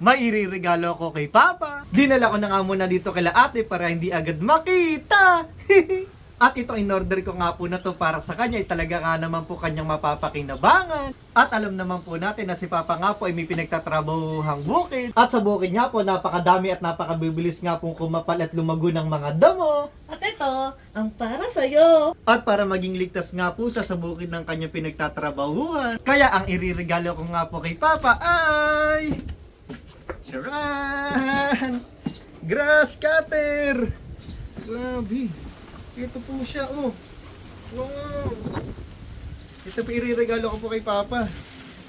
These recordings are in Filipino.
mairirigalo ko kay Papa. Dinala ko na nga muna dito kila ate para hindi agad makita. At ito in-order ko nga po na to para sa kanya ay talaga nga naman po kanyang mapapakinabangan. At alam naman po natin na si Papa nga po ay may pinagtatrabahuhang bukid. At sa bukid nga po napakadami at napakabibilis nga pong kumapal at lumago ng mga damo. At ito, ang para sa'yo. At para maging ligtas nga po sa sa bukid ng kanyang pinagtatrabahuhan. Kaya ang iriregalo ko nga po kay Papa ay... Sharan! Grass cutter! Grabe! Ito po siya, oh. Wow! Ito po iriregalo ko po kay Papa.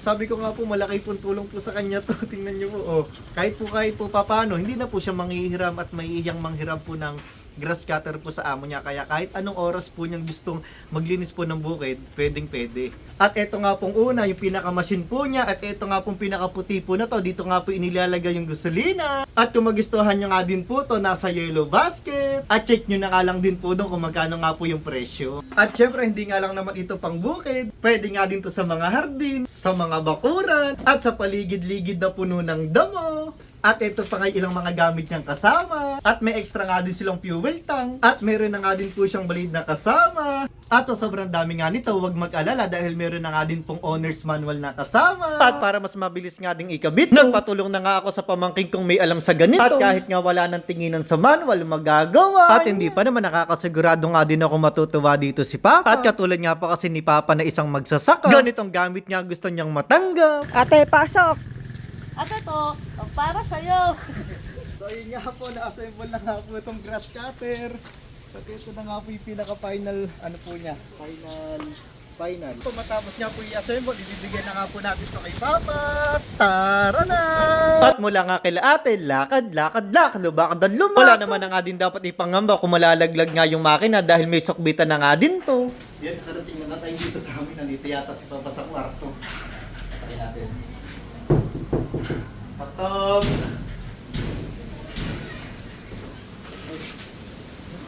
Sabi ko nga po, malaki pong tulong po sa kanya to. Tingnan niyo po, oh. Kahit po kahit po papano, hindi na po siya manghihiram at maiiyang manghiram po ng grass cutter po sa amo niya. Kaya kahit anong oras po niyang gustong maglinis po ng bukid, pwedeng pwede. At ito nga pong una, yung pinakamasin po niya. At ito nga pong pinakaputi po na to. Dito nga po inilalagay yung gasolina. At kung magustuhan niyo nga din po to, nasa yellow basket. At check nyo na nga lang din po doon kung magkano nga po yung presyo. At syempre, hindi nga lang naman ito pang bukid. Pwede nga din to sa mga hardin, sa mga bakuran, at sa paligid-ligid na puno ng damo. At ito pa nga ilang mga gamit niyang kasama. At may extra nga din silang fuel tank. At meron na nga din po siyang balid na kasama. At sa sobrang dami nga nito, huwag mag-alala dahil meron na nga din pong owner's manual na kasama. At para mas mabilis nga ding ikabit, nagpatulong na nga ako sa pamangking kong may alam sa ganito. At kahit nga wala nang tinginan sa manual, magagawa. At hindi pa naman nakakasigurado nga din ako matutuwa dito si Papa. At katulad nga pa kasi ni Papa na isang magsasaka. Ganitong gamit niya gusto niyang matanggap. Ate, pasok. At ito, ang para sa'yo. So yun nga po, na-assemble na nga po itong grass cutter. At ito na nga po yung pinaka-final, ano po niya, final, final. So matapos niya po i-assemble, ibibigay na nga po natin ito kay Papa. Tara na! At mula nga kay ate, lakad, lakad, lakad, lubakad at lumakad. Wala naman na nga din dapat ipangamba kung malalaglag nga yung makina dahil may sukbitan na nga din to. Yan, karating na tayo dito sa amin. Nandito yata si Papa sa kwarto. Patay natin. Patog!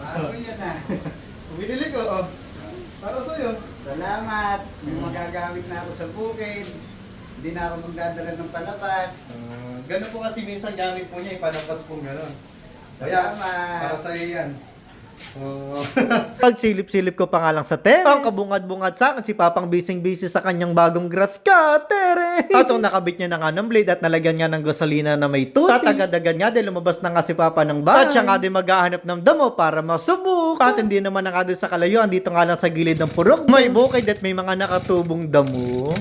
Ano yan ah? Binili ko, oh. Para sa'yo. Salamat. May magagamit na ako sa bukid. Hindi na ako magdadala ng palabas. Uh, ganun po kasi minsan gamit po niya, ipanampas po gano'n. Kaya, Salamat. para sa'yo yan. Oh. Pagsilip-silip ko pa nga lang sa tennis. Ang kabungad-bungad sa akin, si Papang bising-busy sa kanyang bagong grass cutter eh. At nakabit niya na nga ng blade at nalagyan niya ng gasolina na may tuti. Tatagadagan nga din, lumabas na nga si Papa ng bahay. At siya nga din maghahanap ng damo para masubok. At hindi naman na nga din sa kalayuan, dito nga lang sa gilid ng purok. May bukid at may mga nakatubong damo.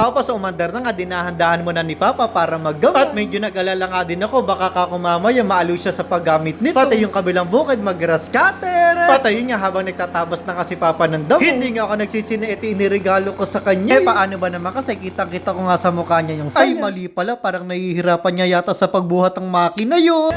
Tapos umandar na nga, dinahandahan mo na ni Papa para maggawa. At medyo nag-alala nga din ako, baka kakumamaya maalo siya sa paggamit nito. Pati yung kabilang bukid, mag-grass cutter. Pati yun nga, habang nagtatabas na kasi Papa ng damo. Hindi nga ako nagsisina, ito inirigalo ko sa kanya. Eh, paano ba naman kasi kitang-kita ko nga sa mukha niya yung saya. Ay, mali pala, parang nahihirapan niya yata sa pagbuhat ng makina yun.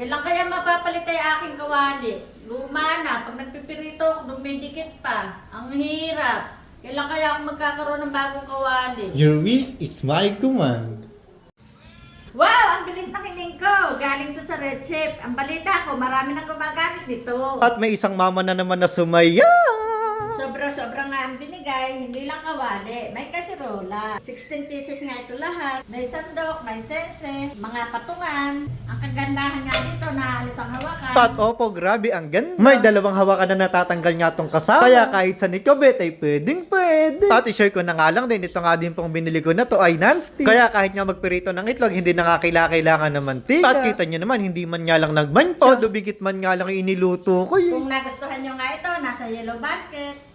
Kailan kaya mapapalit ay aking kawali? Luma na, pag nagpipirito ako, dumidikit pa. Ang hirap. Kailan kaya ako magkakaroon ng bagong kawali? Your wish is my command. Wow! Ang bilis ng hiling ko! Galing to sa Red Chip. Ang balita ko, marami nang gumagamit nito. At may isang mama na naman na sumaya. Sobra-sobra nga ang binigay, hindi lang kawali. May kasirola. 16 pieces nga ito lahat. May sandok, may sense, mga patungan. Ang kagandahan nga dito, naalis ang hawakan. At opo, grabe, ang ganda. May dalawang hawakan na natatanggal nga tong kasama. Kaya kahit sa nikabit ay pwedeng pwede. At i-share ko na nga lang din, ito nga din pong binili ko na to ay non-stick. Kaya kahit nga magpirito ng itlog, hindi na nga kaila- kailangan ng mantika. At kita nyo naman, hindi man nga lang nagmantsa. O dubigit man nga lang iniluto ko yun. Kung nagustuhan nyo nga ito, nasa yellow basket.